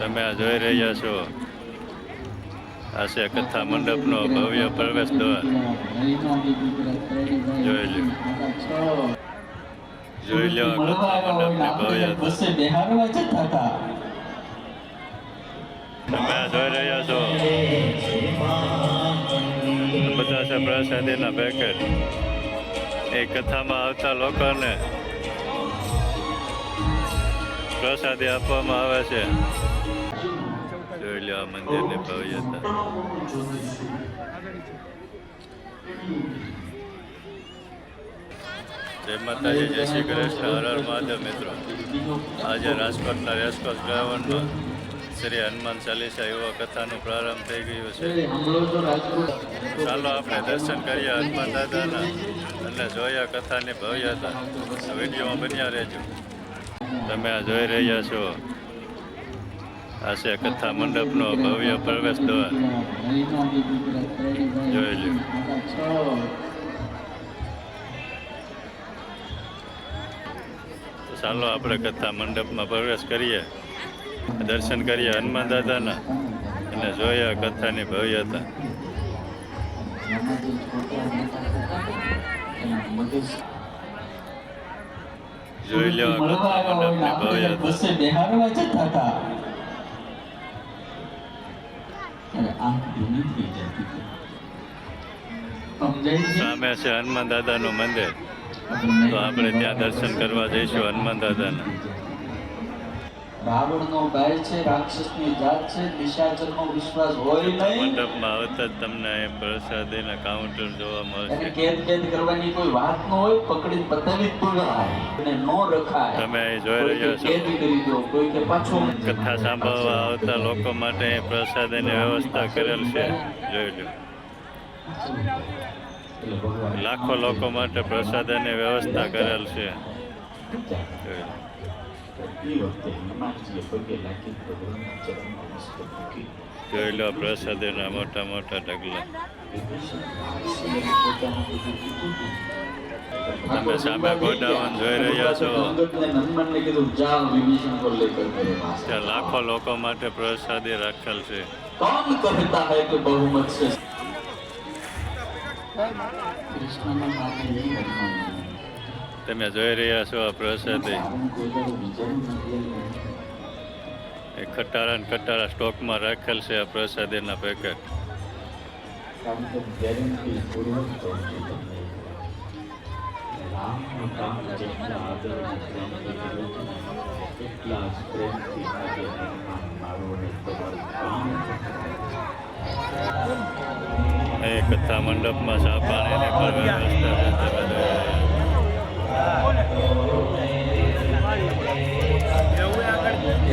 તમે જોઈ રહ્યા છો. આ છે કથા મંડપનો ભવ્ય પ્રવેશ દ્વાર. જોઈ લ્યો. જોઈ લ્યો કથા મંડપની ભવ્ય તમે જોઈ રહ્યા છો. બધા છે પ્રસાદીના પેકેટ એ કથામાં આવતા લોકોને પ્રસાદી આપવામાં આવે છે. જોઈ લો આ મંદિરની ભવ્યતા. જય માતાજી, જય શ્રી કૃષ્ણ. હર હર મહાદેવ આજે રાજકોટના રેસકોર્સ ગ્રાઉન્ડમાં શ્રી હનુમાન ચાલીસા યુવા કથાનો પ્રારંભ થઈ ગયો છે. ચાલો આપણે દર્શન કરીએ હનુમાન દાદાના અને જોયા કથાની ભવ્યતા. વિડીયોમાં બન્યા રહેજો. તમે આ જોઈ રહ્યા છો. આ છે કથા મંડપનો ભવ્ય પ્રવેશ દ્વાર. જોઈ લ્યો. ચાલો આપણે કથા મંડપમાં પ્રવેશ કરીએ. દર્શન કરીએ હનુમાન દાદાના અને જોઈએ કથાની ભવ્યતા. જોઈ લેવા કથા મંડપની જતા હતા? સામે છે હનુમાન દાદાનું મંદિર. તો આપણે ત્યાં દર્શન કરવા જઈશું હનુમાન દાદાના. રાવણનો બાય છે રાક્ષસની જાત છે નિશાચરનો વિશ્વાસ હોય નહીં. મંડપમાં આવતા જ તમને પ્રસાદીના કાઉન્ટર જોવા એને મળશે કેદ કેદ કરવાની કોઈ વાત ન હોય પકડીને બતાવી જ બોલાય અને નો રખાય. તમે અહીં જોઈ રહ્યા છો. કેદ કરી દો કોઈ કે પાછો કથા સાંભળવા આવતા લોકો માટે પ્રસાદીની વ્યવસ્થા કરેલ છે. જોઈ લો. લાખો લોકો માટે પ્રસાદીની વ્યવસ્થા કરેલ છે. જોઈ લો. જોયેલા પ્રસાદેના મોટા મોટા ઢગલા. તમે સામે ગોડાઉન જોઈ રહ્યા છો. ત્યાં લાખો લોકો માટે પ્રસાદી રાખેલ છે. કૃષ્ણના તમે જોઈ રહ્યા છો આ પ્રસાદી એ ખટારા ને ખટારા સ્ટોકમાં રાખેલ છે આ પ્રસાદીના પેકેટ એ કથા મંડપમાં ચા પાણીની પણ વ્યવસ્થા.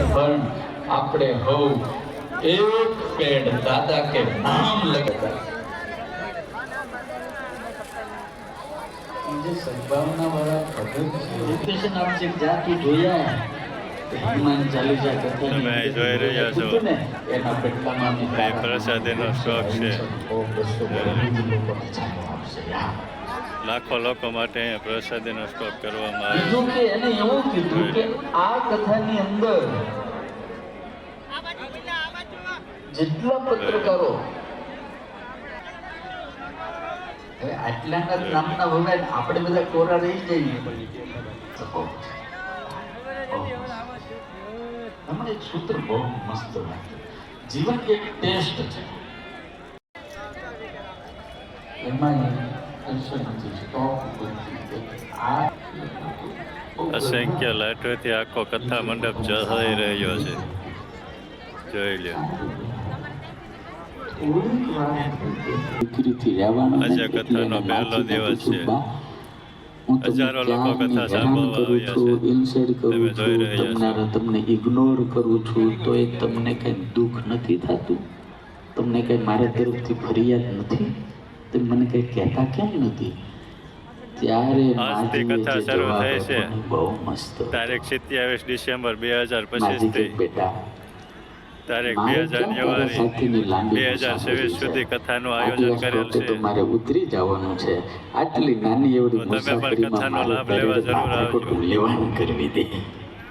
પણ આપણે હવ એક પેડ દાદા કે નામ લગતા જે સદભાવના વાળા ભગત છે લોકેશન આપ છે જ્યાં જોયા હનુમાન ચાલીસા કરતા તમે જોઈ રહ્યા છો. એના પેટલામાં પ્રસાદીનો સ્ટોક છે. લાખો લોકો માટે પ્રસાદીનો સ્ટોક કરવામાં આવે કે એને એવું કીધું કે આ કથાની અંદર જેટલા પત્રકારો હવે આટલાના નામના ભગવાન આપણે બધા કોરા રહી જઈએ તો બહુ છે. બહુ મસ્ત. હમણાં એક સૂત્ર બહુ મસ્ત જીવન એક ટેસ્ટ છે એમાં અસંખ્ય લાઈટોથી આખો કથા મંડપ જઈ રહ્યો છે જોઈ લ્યો આજે કથાનો પહેલો દિવસ છે. હજારો લોકો કથા સાંભળવા આવ્યા છે. તમે જોઈ રહ્યા છો. તમને ઇગ્નોર કરું છું તો એ તમને કઈ દુઃખ નથી થતું તમને કઈ મારા તરફથી ફરિયાદ નથી તમે મને કઈ કહેતા કેમ નથી? ત્યારે આજથી કથા શરૂ જવાબ છે. બહુ મસ્ત તારીખ સિત્યાવીસ ડિસેમ્બર બે હજાર પચીસથી. બેટા તારીખ બે જાન્યુઆરી બે હજાર છવ્વીસ સુધી કથાનું આયોજન કરેલ છે. મારે ઉતરી જવાનું છે. આટલી નાની એવડી તમે પણ કથાનો લાભ લેવા જરૂર આવજો. લેવાની કરવી દે.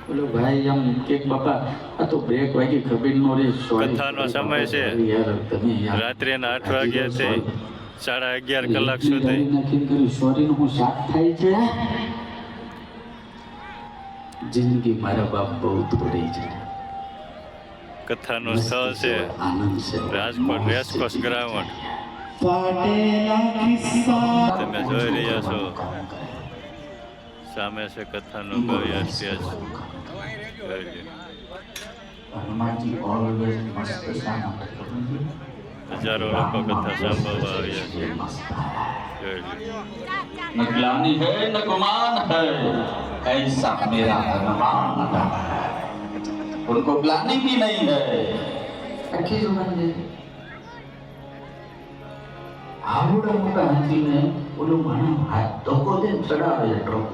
બોલો ભાઈ આમ કે બાપા આ તો બ્રેક વાગી ખબર નો રે કથાનો સમય છે. યાર આઠ વાગ્યા છે સાડા અગિયાર કલાક સુધી. સોરી નું શાક થાય છે? જિંદગી મારા બાપ બહુ થોડી છે. કથાનું સ્થળ છે. આનંદ છે. Rajkot racecourse ground. તમે જોઈ રહ્યા છો. સામે છે કથાનું ભવ્ય સ્ટેજ હનુમાનજી ઓલવેઝ મસ્ત? હજારો લોકો કથા સાંભળવા આવ્યા છે જોઈ લ્યો. न ग्लानि है न गुमान है ऐसा मेरा हनुमान है उनको ग्लानि भी नहीं है આખી જુબાન છે આવડા મોટા હાથીને ઓલું ઘણા હાથ ધક્કો દે ને ચડાવે છે ટ્રક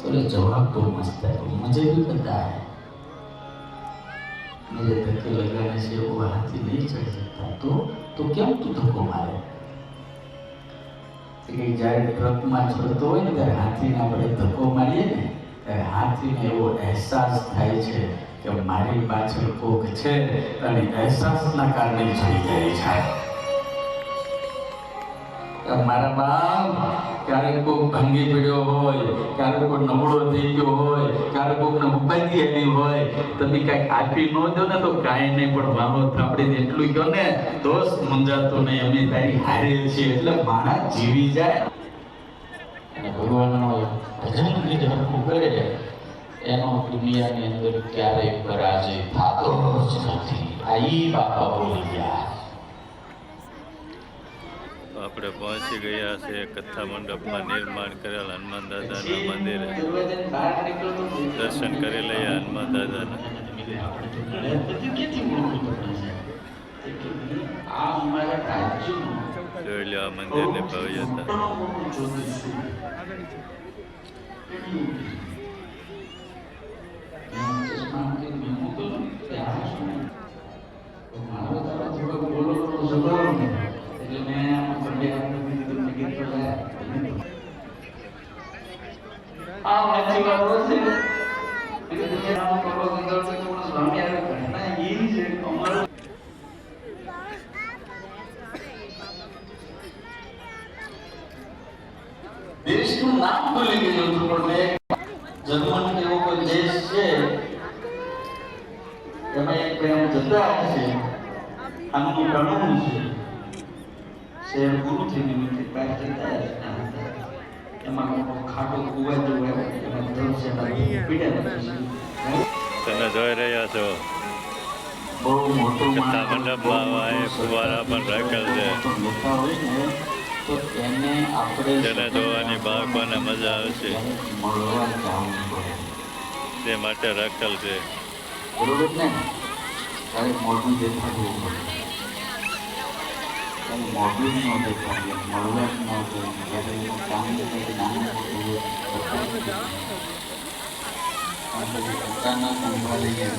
बोले जवाब तो मस्त है मुझे भी पता है मेरे धक्के लगाने से वो हाथी नहीं चढ़ सकता तो तो क्या तू धक्को मारे કે જ્યારે ટ્રકમાં ચડતો હોય ને ત્યારે હાથીને આપણે ધક્કો મારીએ ને ત્યારે હાથીને એવો અહેસાસ થાય છે કે મારી પાછળ કોક છે અને અહેસાસના કારણે ચડી જાય છે મારા બાપ ક્યારેક કોક ભાંગી પડ્યો હોય ક્યારેક કોઈ નબળો થઈ ગયો હોય ક્યારેક કોકને ઉપાધિ આવી હોય, તમે કાંઈક આપી ન દો ને તો કાંઈ નહીં, પણ વાહો થાપડીને એટલું કહો ને, દોસ્ત મુંજાતો નહીં અમે તારી હારે છીએ, એટલે મારા જીવી જાય. અને ભગવાનનો ભજન ગીત હરખું કરે, એનો દુનિયાની અંદર ક્યારેય પરાજય થતો જ નથી. આ બાપા બોલી આપણે પહોંચી ગયા છે કથા મંડપમાં નિર્માણ કરેલ હનુમાન દાદાના મંદિરે. દર્શન કરી લઈએ હનુમાન દાદાના. જોઈ લો આ મંદિરની ભવ્યતા આ વાંચી વાળો છે એટલે તમે નામ કરો અંદર છે કે મને સ્વામી આવે ઘટના ઈ છે અમારો દેશનું નામ ભૂલી ગયો છું પણ મેં જર્મન એવો કોઈ દેશ છે એમાં એક પ્રેમ જતા છે આનું ઘણું છે શહેર પૂરું થઈ ગયું છે બહાર જતા એમાં ખાટો કુવા જેવો એમાં મારી પીડ્યા તમે જોઈ રહ્યા છો. બહુ મોટો મંડપ મંડપમાં એ ફુવારા પણ રાખેલ છે. તો એને આપણે જેને જોવાની બાળકોને મજા આવશે તે માટે રાખેલ છે. બરોબર ને? તારે મોઢું દેખાડવું પડે. તારે મોઢું જ ન દેખાડીએ મળવા જ ન જોઈએ જ્યારે એનું કામ નાનું પોતાના સંભાળીએ.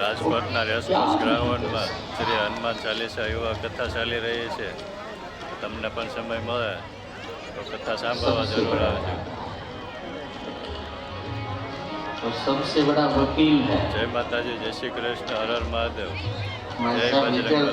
રાજકોટના રેસકોર્સ ગ્રાઉન્ડમાં શ્રી હનુમાન ચાલીસા યુવા કથા ચાલી રહી છે. તમને પણ સમય મળે તો કથા સાંભળવા જરૂર આવે છે. જય માતાજી જય શ્રી કૃષ્ણ હર હર મહાદેવ. જય બજરંગ